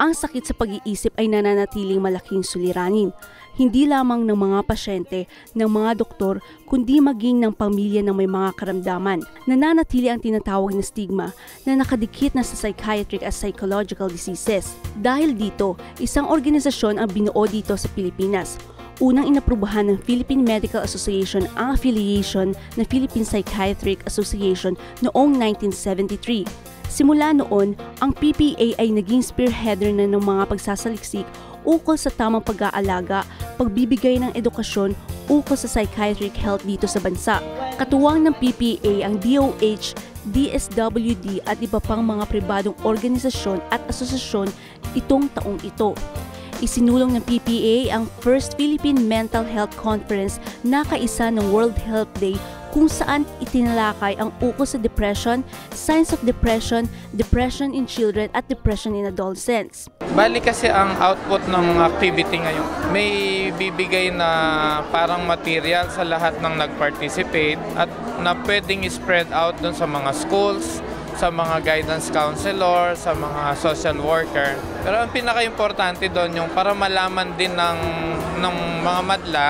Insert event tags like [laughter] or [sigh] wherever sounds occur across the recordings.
ang sakit sa pag-iisip ay nananatiling malaking suliranin, hindi lamang ng mga pasyente, ng mga doktor, kundi maging ng pamilya ng may mga karamdaman. Nananatili ang tinatawag na stigma na nakadikit na sa psychiatric at psychological diseases. Dahil dito, isang organisasyon ang binuo dito sa Pilipinas unang inaprubahan ng Philippine Medical Association ang affiliation ng Philippine Psychiatric Association noong 1973. Simula noon, ang PPA ay naging spearheader na ng mga pagsasaliksik ukol sa tamang pag-aalaga, pagbibigay ng edukasyon ukol sa psychiatric health dito sa bansa. Katuwang ng PPA ang DOH, DSWD at iba pang mga pribadong organisasyon at asosasyon itong taong ito. Isinulong ng PPA ang First Philippine Mental Health Conference na kaisa ng World Health Day kung saan itinalakay ang ukol sa depression, signs of depression, depression in children at depression in adolescents. Bali kasi ang output ng activity ngayon, may bibigay na parang material sa lahat ng nag-participate at na pwedeng spread out dun sa mga schools, sa mga guidance counselor, sa mga social worker. Pero ang pinaka-importante doon yung para malaman din ng, ng mga madla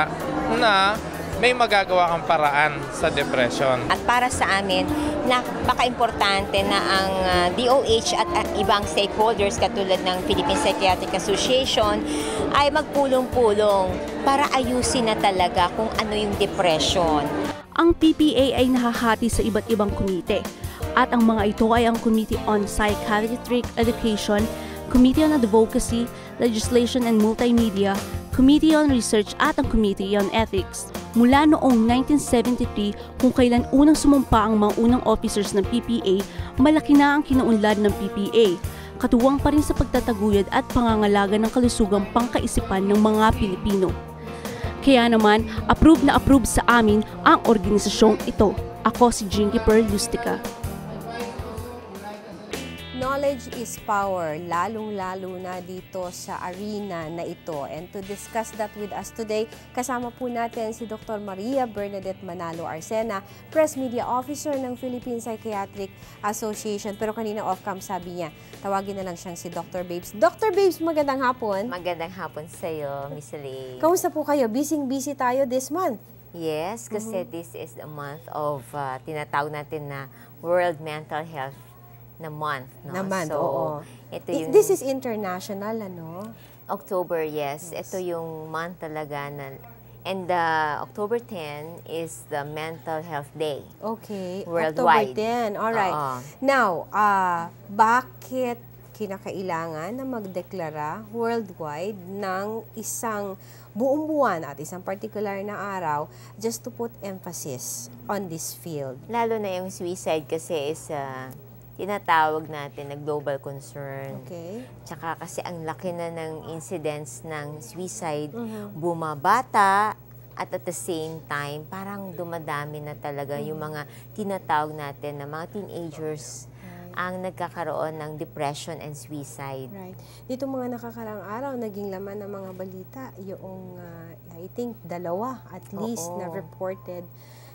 na may magagawa kang paraan sa depression. At para sa amin, napaka-importante na ang uh, DOH at uh, ibang stakeholders katulad ng Philippine Psychiatric Association ay magpulong-pulong para ayusin na talaga kung ano yung depression. Ang PPA ay nahahati sa iba't ibang komite at ang mga ito ay ang Committee on Psychiatric Education, Committee on Advocacy, Legislation and Multimedia, Committee on Research at ang Committee on Ethics. Mula noong 1973 kung kailan unang sumumpa ang mga unang officers ng PPA, malaki na ang kinaunlad ng PPA. Katuwang pa rin sa pagtataguyod at pangangalaga ng kalusugang pangkaisipan ng mga Pilipino. Kaya naman, approve na approve sa amin ang organisasyong ito. Ako si Jinky Pearl Lustica. Knowledge is power, lalong-lalo na dito sa arena na ito. And to discuss that with us today, kasama po natin si Dr. Maria Bernadette Manalo Arsena, Press Media Officer ng Philippine Psychiatric Association. Pero kanina off-cam sabi niya, tawagin na lang siyang si Dr. Babes. Dr. Babes, magandang hapon. Magandang hapon sa iyo, Miss Lee. Kamusta po kayo? Busy-busy tayo this month. Yes, kasi mm-hmm. this is the month of uh, tinatawag natin na World Mental Health na month. No? Na month, so, oo. Ito yung, This is international, ano? October, yes. yes. Ito yung month talaga na And uh, October 10 is the Mental Health Day. Okay. Worldwide. October 10. All right. Uh -oh. Now, uh, bakit kinakailangan na magdeklara worldwide ng isang buong buwan at isang particular na araw just to put emphasis on this field? Lalo na yung suicide kasi is uh, tinatawag natin na global concern. Okay. Tsaka kasi ang laki na ng incidents ng suicide, uh-huh. bumabata, at at the same time, parang dumadami na talaga uh-huh. yung mga tinatawag natin na mga teenagers ang nagkakaroon ng depression and suicide. Right. Dito mga nakakarang araw, naging laman ng mga balita, yung, uh, I think, dalawa at least Oo. na reported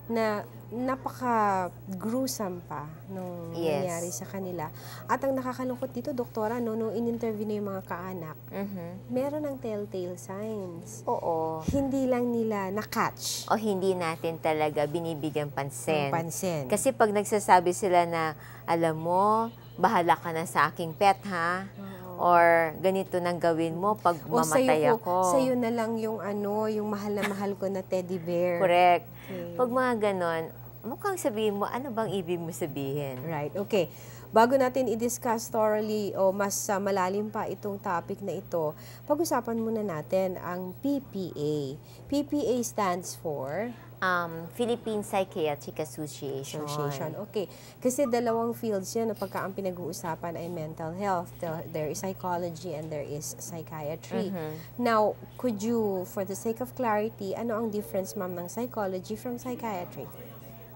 na napaka-gruesome pa nung yes. nangyari sa kanila. At ang nakakalungkot dito, doktora, no, nung in-interview na yung mga kaanak, mm-hmm. meron ng telltale signs. Oo. Hindi lang nila na-catch. O hindi natin talaga binibigyan pansin. pansin. Kasi pag nagsasabi sila na, alam mo, bahala ka na sa aking pet, ha? Mm or ganito nang gawin mo pag o mamatay sa'yo ako. Sa'yo na lang yung ano, yung mahal na mahal ko na teddy bear. Correct. Okay. Pag mga ganon, mukhang sabihin mo, ano bang ibig mo sabihin? Right, okay. Bago natin i-discuss thoroughly o mas uh, malalim pa itong topic na ito, pag-usapan muna natin ang PPA. PPA stands for um, Philippine Psychiatric Association. Association. Okay. Kasi dalawang fields yan na pagka ang pinag-uusapan ay mental health. There is psychology and there is psychiatry. Mm-hmm. Now, could you, for the sake of clarity, ano ang difference, ma'am, ng psychology from psychiatry?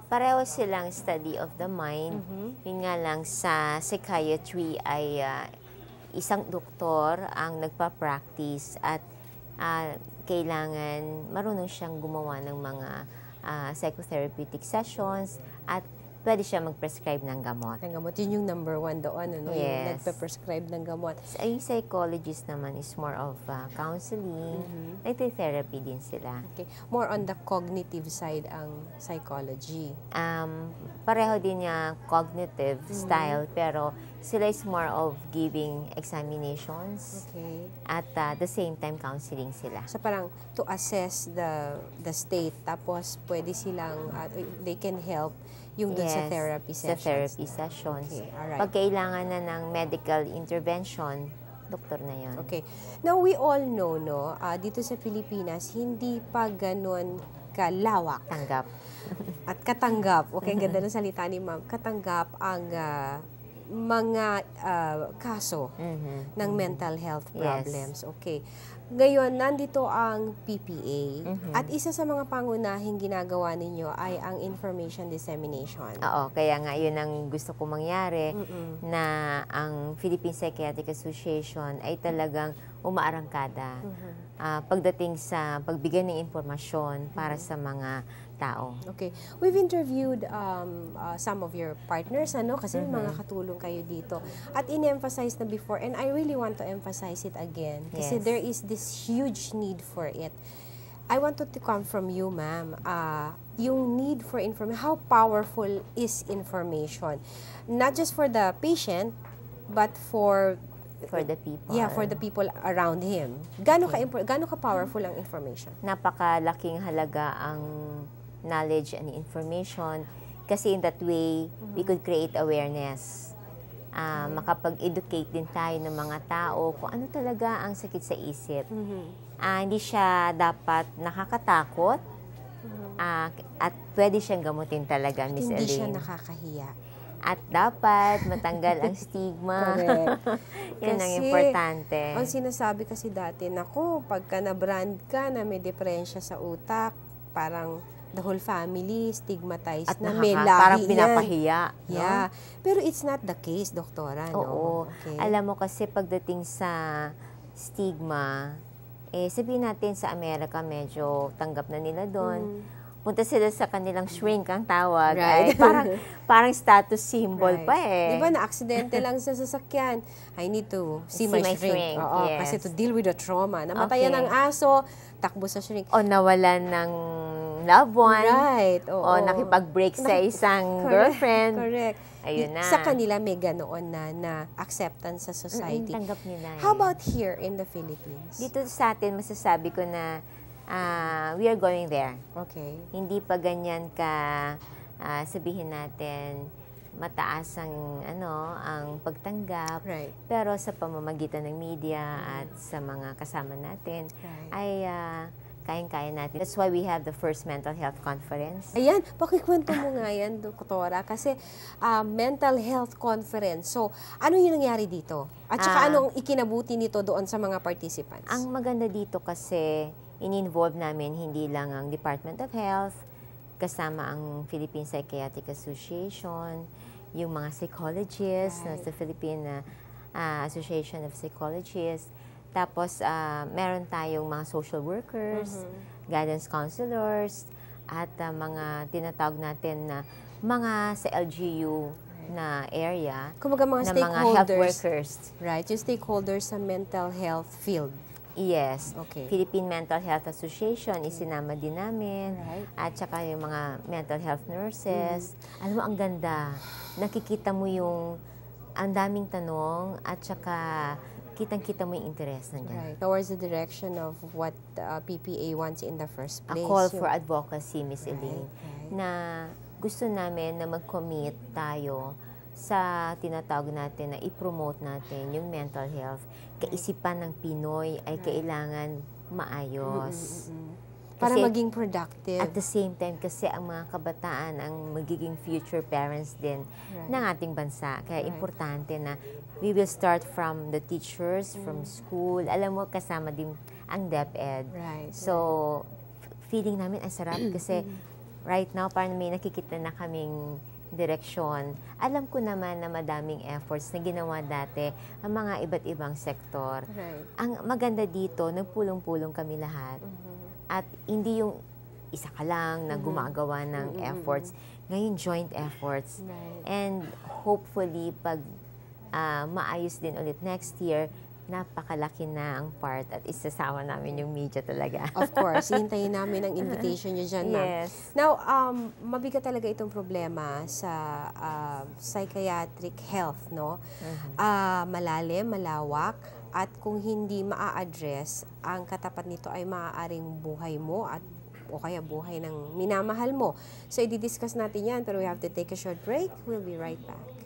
Pareho silang study of the mind. Mm-hmm. Yun nga lang, sa psychiatry ay uh, isang doktor ang nagpa-practice at uh, kailangan marunong siyang gumawa ng mga uh, psychotherapeutic sessions at pwede siya mag-prescribe ng gamot. Ng gamot, yun yung number one doon, ano, yung Yes. nagpe-prescribe ng gamot. Yung psychologist naman is more of uh, counseling, nagte-therapy din sila. Okay. More on the cognitive side ang psychology. Um, pareho din niya cognitive style, pero sila is more of giving examinations Okay. at uh, the same time counseling sila. So parang to assess the the state tapos pwede silang uh, they can help yung dun sa Yes, therapy Sa sessions. therapy sessions. Okay, alright. Pag kailangan na ng medical intervention, doktor na yon. Okay. Now we all know no, ah, dito sa Pilipinas hindi pa ganon kalawak Tanggap. at katanggap. Okay, ang ganda ng salita ni Ma'am. Katanggap ang ah, mga ah, kaso Mhm. ng mental health Yes. problems. Okay. Ngayon, nandito ang PPA. Mhm. At isa sa mga pangunahing ginagawa ninyo ay ang information dissemination. Oo, kaya nga yun ang gusto ko mangyari Mm-mm. na ang Philippine Psychiatric Association ay talagang umaarangkada Mhm. ah, pagdating sa pagbigay ng impormasyon para Mm-hmm. sa mga tao. Okay. We've interviewed um, uh, some of your partners, ano, kasi Mm-hmm. mga katulong kayo dito. At in-emphasize na before, and I really want to emphasize it again, kasi Yes. there is this huge need for it. I wanted to come from you, ma'am. Uh, yung need for information, how powerful is information? Not just for the patient, but for For the people. yeah, for the people around him. Gaano ka gaano ka powerful ang information? napakalaking halaga ang knowledge and information kasi in that way, we could create awareness. Ah, Makapag-educate din tayo ng mga tao kung ano talaga ang sakit sa isip. Ah, hindi siya dapat nakakatakot ah, at pwede siyang gamutin talaga, Miss Hindi siya Elaine. nakakahiya. At dapat matanggal ang [laughs] stigma. [laughs] Yan ang Kasi, importante. Ang sinasabi kasi dati, naku, pagka na-brand ka na may depresya sa utak, parang the whole family stigmatized At na may nakaka- lahi parang yan. pinapahiya. no? Yeah. Pero it's not the case, doktora, no? Oo. Okay. Alam mo kasi pagdating sa stigma, eh sabihin natin sa Amerika medyo tanggap na nila doon. Punta sila sa kanilang shrink ang tawag. Mm. Right. Ay, parang, [laughs] parang status symbol Right. pa eh. Di ba, na-aksidente lang sa sasakyan. I need to see, my, shrink. Oo, yes. Kasi to deal with the trauma. Namatayan Okay. ng aso, takbo sa shrink. O nawalan ng loved one. Right. Oo. O nakipag-break sa isang Correct, girlfriend. Correct. Ayun na. Sa kanila may ganoon na, na acceptance sa society. Mm, tanggap nila eh. How about here in the Philippines? Dito sa atin, masasabi ko na ah, we are going there. Okay. hindi pa ganyan ka ah, sabihin natin mataas ang ano ang pagtanggap Right. pero sa pamamagitan ng media at sa mga kasama natin Right. ay ah, kayang-kaya natin. That's why we have the first mental health conference. Ayan, pakikwento mo nga yan, Doktora, kasi ah, mental health conference. So, ano yung nangyari dito? At saka Ah. anong ikinabuti nito doon sa mga participants? Ang maganda dito kasi in-involve namin hindi lang ang Department of Health, kasama ang Philippine Psychiatric Association, yung mga psychologists na Right. sa Philippine ah, Association of Psychologists. Tapos, ah, meron tayong mga social workers, Mm-hmm. guidance counselors, at ah, mga tinatawag natin na mga sa LGU na area Kumaga mga na mga health workers. Right, yung stakeholders sa mental health field. Yes. Okay. Philippine Mental Health Association, isinama din namin. Right. At saka yung mga mental health nurses. Alam mo, ang ganda. Nakikita mo yung ang daming tanong at saka kitang-kita mo yung interest nandiyan. Right. Towards the direction of what uh, PPA wants in the first A place. call Yung- for advocacy, Miss Right, Elaine, right. na gusto namin na mag-commit tayo sa tinatawag natin na i-promote natin yung mental health. Kaisipan ng Pinoy ay kailangan maayos. Para Kasi maging productive. At the same time, kasi ang mga kabataan ang magiging future parents din Right. ng ating bansa. Kaya Right. importante na we will start from the teachers, Mm. from school. Alam mo, kasama din ang DepEd. Right. So, feeling namin ang sarap kasi right now, parang may nakikita na kaming direksyon. Alam ko naman na madaming efforts na ginawa dati ang mga iba't ibang sektor. Right. Ang maganda dito, nagpulong-pulong kami lahat. Mm-hmm. At hindi yung isa ka lang na gumagawa ng efforts. Ngayon, joint efforts. Right. And hopefully, pag ah, maayos din ulit next year, napakalaki na ang part at isasama namin yung media talaga. Of course, [laughs] hintayin namin ang invitation niyo dyan, ma'am. Yes. Now, um, mabigat talaga itong problema sa uh, psychiatric health, no? Ah, malalim, malawak, at kung hindi maa-address, ang katapat nito ay maaaring buhay mo at o kaya buhay ng minamahal mo. So, i-discuss natin yan, pero we have to take a short break. We'll be right back.